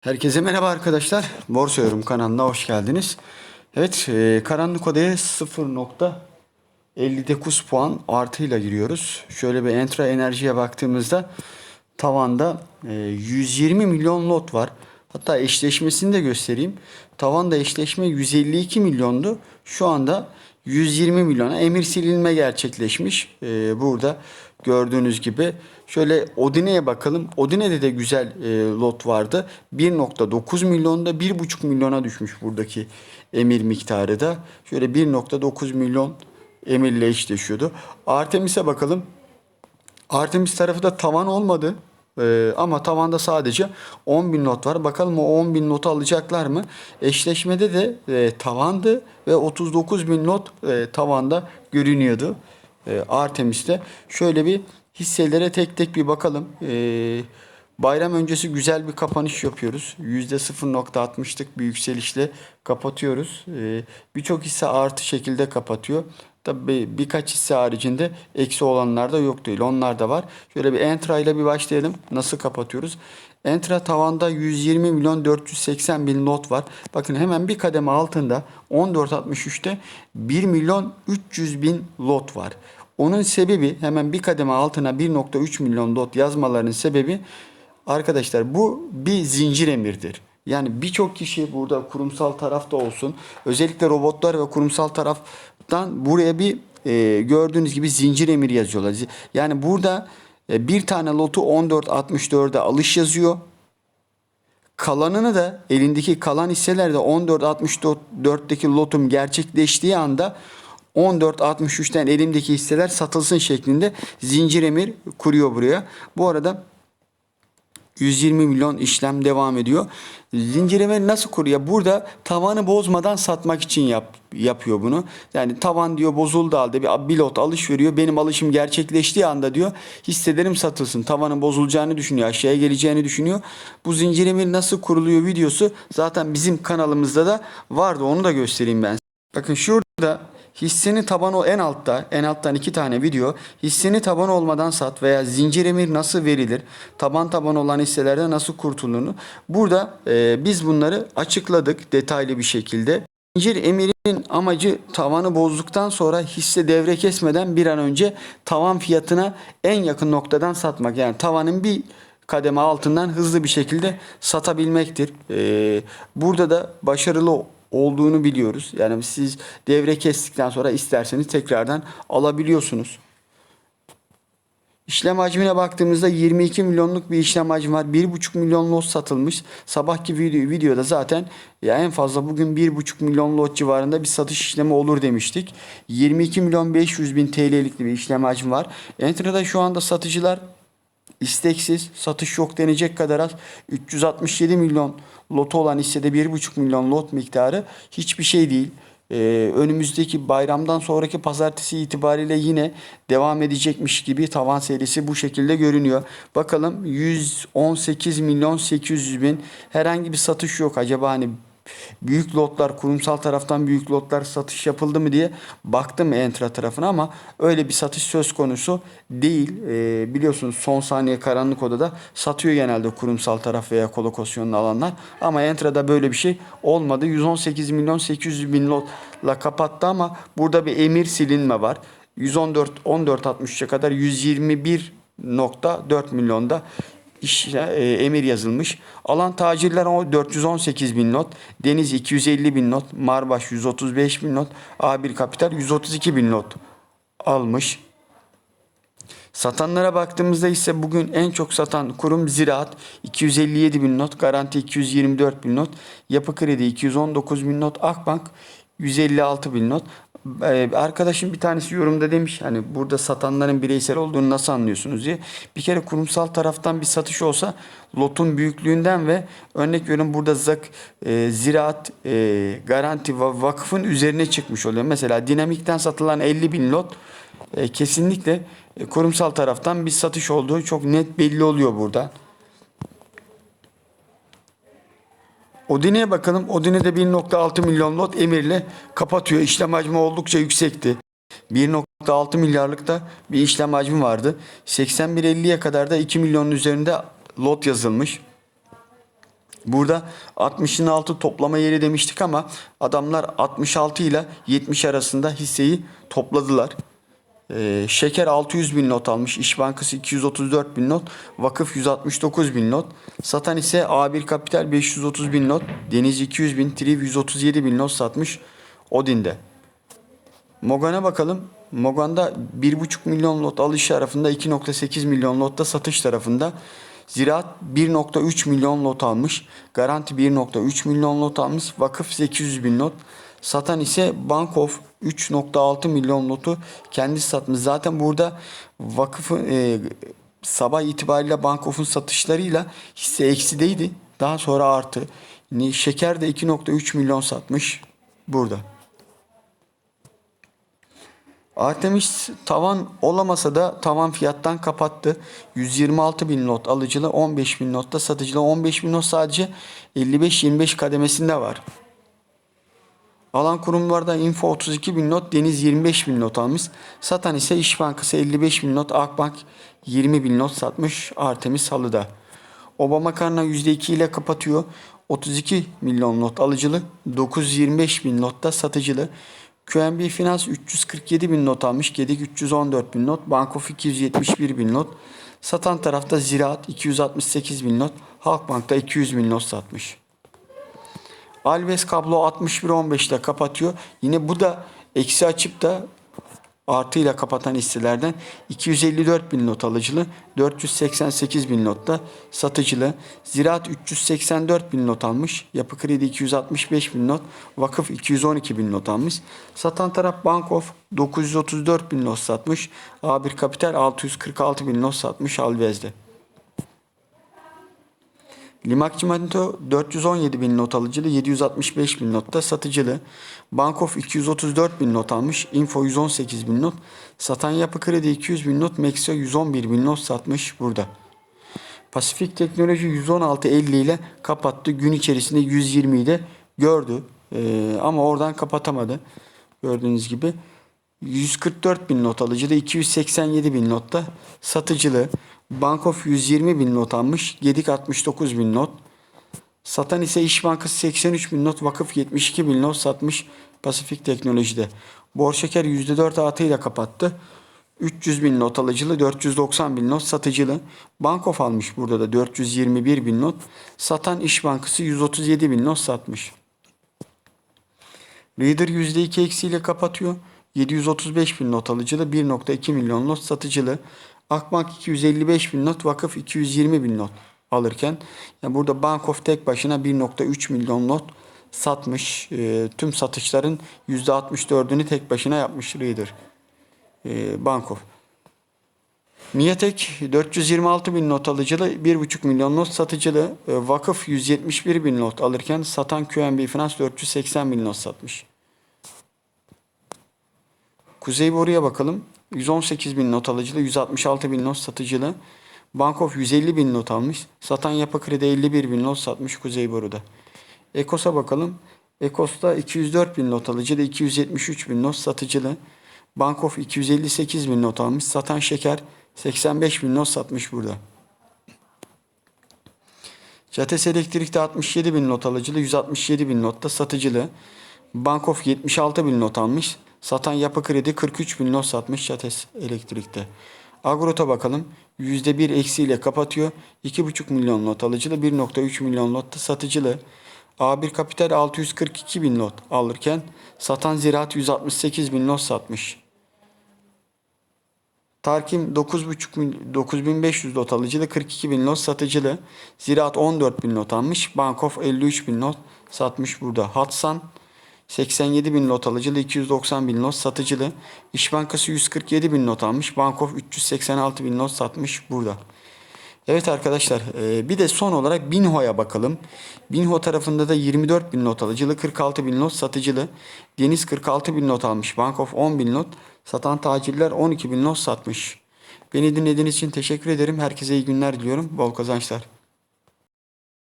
Herkese merhaba arkadaşlar. Borsa Yorum kanalına hoş geldiniz. Evet, e, karanlık odaya 0.59 puan artıyla giriyoruz. Şöyle bir entra enerjiye baktığımızda tavanda e, 120 milyon lot var. Hatta eşleşmesini de göstereyim. Tavanda eşleşme 152 milyondu. Şu anda 120 milyona emir silinme gerçekleşmiş. E, burada gördüğünüz gibi. Şöyle Odine'ye bakalım. Odine'de de güzel e, lot vardı. 1.9 milyonda 1.5 milyona düşmüş buradaki emir miktarı da. Şöyle 1.9 milyon emirle eşleşiyordu. Artemis'e bakalım. Artemis tarafı da tavan olmadı. Ee, ama tavanda sadece 10 bin not var. Bakalım o 10 bin notu alacaklar mı? Eşleşmede de e, tavandı ve 39 bin not e, tavanda görünüyordu. E, Artemis'te. Şöyle bir hisselere tek tek bir bakalım. E, bayram öncesi güzel bir kapanış yapıyoruz. %0.60'lık bir yükselişle kapatıyoruz. E, Birçok hisse artı şekilde kapatıyor. Tabii birkaç hisse haricinde eksi olanlar da yok değil. Onlar da var. Şöyle bir Entra ile bir başlayalım. Nasıl kapatıyoruz? Entra tavanda 120 milyon 480 bin lot var. Bakın hemen bir kademe altında 14.63'te 1 milyon 300 bin lot var. Onun sebebi hemen bir kademe altına 1.3 milyon lot yazmalarının sebebi arkadaşlar bu bir zincir emirdir. Yani birçok kişi burada kurumsal tarafta olsun özellikle robotlar ve kurumsal taraftan buraya bir e, gördüğünüz gibi zincir emir yazıyorlar. Yani burada e, bir tane lotu 14.64'e alış yazıyor. Kalanını da elindeki kalan hisselerde 14.64'teki lotum gerçekleştiği anda 14.63'ten elimdeki hisseler satılsın şeklinde zincir emir kuruyor buraya. Bu arada 120 milyon işlem devam ediyor. Zincirleme nasıl kuruyor? Burada tavanı bozmadan satmak için yap, yapıyor bunu. Yani tavan diyor bozuldu halde bir, bir lot alış veriyor. Benim alışım gerçekleştiği anda diyor hisselerim satılsın. Tavanın bozulacağını düşünüyor. Aşağıya geleceğini düşünüyor. Bu zincirleme nasıl kuruluyor videosu zaten bizim kanalımızda da vardı. Onu da göstereyim ben. Bakın şurada hisseni taban o en altta en alttan iki tane video. Hisseni taban olmadan sat veya zincir emir nasıl verilir? Taban taban olan hisselerde nasıl kurtulunur? Burada e, biz bunları açıkladık detaylı bir şekilde. Zincir emirin amacı tavanı bozduktan sonra hisse devre kesmeden bir an önce tavan fiyatına en yakın noktadan satmak. Yani tavanın bir kademe altından hızlı bir şekilde satabilmektir. E, burada da başarılı olduğunu biliyoruz. Yani siz devre kestikten sonra isterseniz tekrardan alabiliyorsunuz. İşlem hacmine baktığımızda 22 milyonluk bir işlem hacmi var. 1,5 milyon lot satılmış. Sabahki video, videoda zaten ya en fazla bugün 1,5 milyon lot civarında bir satış işlemi olur demiştik. 22 milyon 500 bin TL'lik bir işlem hacmi var. Entra'da şu anda satıcılar isteksiz, satış yok denecek kadar az. 367 milyon lotu olan hissede 1,5 milyon lot miktarı hiçbir şey değil. Ee, önümüzdeki bayramdan sonraki pazartesi itibariyle yine devam edecekmiş gibi tavan serisi bu şekilde görünüyor. Bakalım 118 milyon 800 bin herhangi bir satış yok. Acaba hani büyük lotlar kurumsal taraftan büyük lotlar satış yapıldı mı diye baktım Entra tarafına ama öyle bir satış söz konusu değil. Ee, biliyorsunuz son saniye karanlık odada satıyor genelde kurumsal taraf veya kolokasyonlu alanlar ama Entra'da böyle bir şey olmadı. 118 milyon 800 bin lotla kapattı ama burada bir emir silinme var. 114 14.63'e kadar 121.4 milyonda iş, e, emir yazılmış. Alan tacirler o 418 bin not, Deniz 250 bin not, Marbaş 135 bin not, A1 Kapital 132 bin not almış. Satanlara baktığımızda ise bugün en çok satan kurum Ziraat 257 bin not, Garanti 224 bin not, Yapı Kredi 219 bin not, Akbank 156 bin not. Ee, arkadaşım bir tanesi yorumda demiş hani burada satanların bireysel olduğunu nasıl anlıyorsunuz diye. Bir kere kurumsal taraftan bir satış olsa lotun büyüklüğünden ve örnek veriyorum burada zak, e, ziraat, e, garanti ve vakıfın üzerine çıkmış oluyor. Mesela dinamikten satılan 50 bin lot e, kesinlikle e, kurumsal taraftan bir satış olduğu çok net belli oluyor burada. Odine'ye bakalım. Odine'de 1.6 milyon lot emirle kapatıyor. İşlem hacmi oldukça yüksekti. 1.6 milyarlık da bir işlem hacmi vardı. 81.50'ye kadar da 2 milyonun üzerinde lot yazılmış. Burada 60'ın altı toplama yeri demiştik ama adamlar 66 ile 70 arasında hisseyi topladılar. Ee, Şeker 600 bin not almış. İş Bankası 234 bin not. Vakıf 169 bin not. Satan ise A1 Kapital 530 bin not. Deniz 200 bin. Triv 137 bin not satmış. Odin'de. Mogan'a bakalım. Mogan'da 1,5 milyon lot alış tarafında 2,8 milyon lotta satış tarafında. Ziraat 1.3 milyon lot almış. Garanti 1.3 milyon lot almış. Vakıf 800 bin lot. Satan ise Bankof 3.6 milyon lotu kendisi satmış. Zaten burada vakıfın e, sabah itibariyle Bankof'un satışlarıyla hisse eksideydi. Daha sonra artı. Şeker de 2.3 milyon satmış burada. Artemis tavan olamasa da tavan fiyattan kapattı. 126 bin not alıcılı 15 bin notta satıcılı 15 bin not sadece 55-25 kademesinde var. Alan kurumlarda Info 32 bin not, Deniz 25 bin not almış. Satan ise İş Bankası 55 bin not, Akbank 20 bin not satmış Artemis Halı'da. Obama Karna %2 ile kapatıyor. 32 milyon not alıcılı, 925 bin notta satıcılı. QNB Finans 347 bin not almış, Gedik 314 bin not, Bankof 271 bin not. Satan tarafta Ziraat 268 bin not, Halkbank'ta 200 bin not satmış. Alves kablo 61.15'te kapatıyor. Yine bu da eksi açıp da artıyla kapatan hisselerden 254 bin not alıcılı, 488 bin notta satıcılı, Ziraat 384 bin not almış, Yapı Kredi 265 bin not, Vakıf 212 bin not almış. Satan taraf Bankof 934 bin not satmış, A1 Kapital 646 bin not satmış Alvez'de. Limak Cimento 417 bin not alıcılı, 765 bin notta satıcılı. Bankof 234 bin not almış, Info 118 bin not. Satan Yapı Kredi 200 bin not, Meksika 111 bin not satmış burada. Pasifik Teknoloji 116.50 ile kapattı. Gün içerisinde 120'yi de gördü. Ee, ama oradan kapatamadı. Gördüğünüz gibi. 144 bin not alıcılı, 287 bin notta satıcılı. Bankof 120 bin not almış, Gedik 69 bin not. Satan ise İş Bankası 83 bin not, Vakıf 72 bin not satmış Pasifik Teknoloji'de. Borşeker %4 artıyla kapattı. 300 bin not alıcılı, 490 bin not satıcılı. Bankof almış burada da 421 bin not. Satan İş Bankası 137 bin not satmış. Reader %2 eksiyle kapatıyor. 735 bin not alıcılı, 1.2 milyon not satıcılı. Akbank 255 bin not, vakıf 220 bin not alırken yani burada Bankof tek başına 1.3 milyon not satmış. E, tüm satışların %64'ünü tek başına yapmış Reader. E, Bankof. Miatek 426 bin not alıcılı, 1,5 milyon not satıcılı. E, vakıf 171 bin not alırken satan QNB Finans 480 bin not satmış. Kuzey Boru'ya bakalım. 118 bin not alıcılı, 166 bin not satıcılı. Bankof 150 bin not almış. Satan Yapı Kredi 51 bin not satmış Kuzey Boru'da. Ekos'a bakalım. Ekos'ta 204 bin not alıcılı, 273 bin not satıcılı. Bankof 258 bin not almış. Satan Şeker 85 bin not satmış burada. Cates Elektrik'te 67 bin not alıcılı, 167 bin notta satıcılı. Bankof 76 bin not almış. Satan Yapı Kredi 43 bin not satmış Cates Elektrik'te. Agrot'a bakalım. %1 eksiyle kapatıyor. 2,5 milyon not alıcılı, 1.3 milyon notta satıcılı. A1 Kapital 642 bin not alırken satan Ziraat 168 bin not satmış. Tarkim 9,5 mil- 9500 lot alıcılı, 42 bin lot satıcılı. Ziraat 14 bin lot almış. Bankof 53 bin lot satmış burada. Hatsan 87 bin lot alıcılı, 290 bin lot satıcılı. İş Bankası 147 bin not almış. Bankof 386 bin not satmış burada. Evet arkadaşlar e, bir de son olarak Binho'ya bakalım. Binho tarafında da 24 bin not alıcılı, 46 bin not satıcılı. Deniz 46 bin not almış. Bankof 10 bin not. Satan tacirler 12 bin not satmış. Beni dinlediğiniz için teşekkür ederim. Herkese iyi günler diliyorum. Bol kazançlar.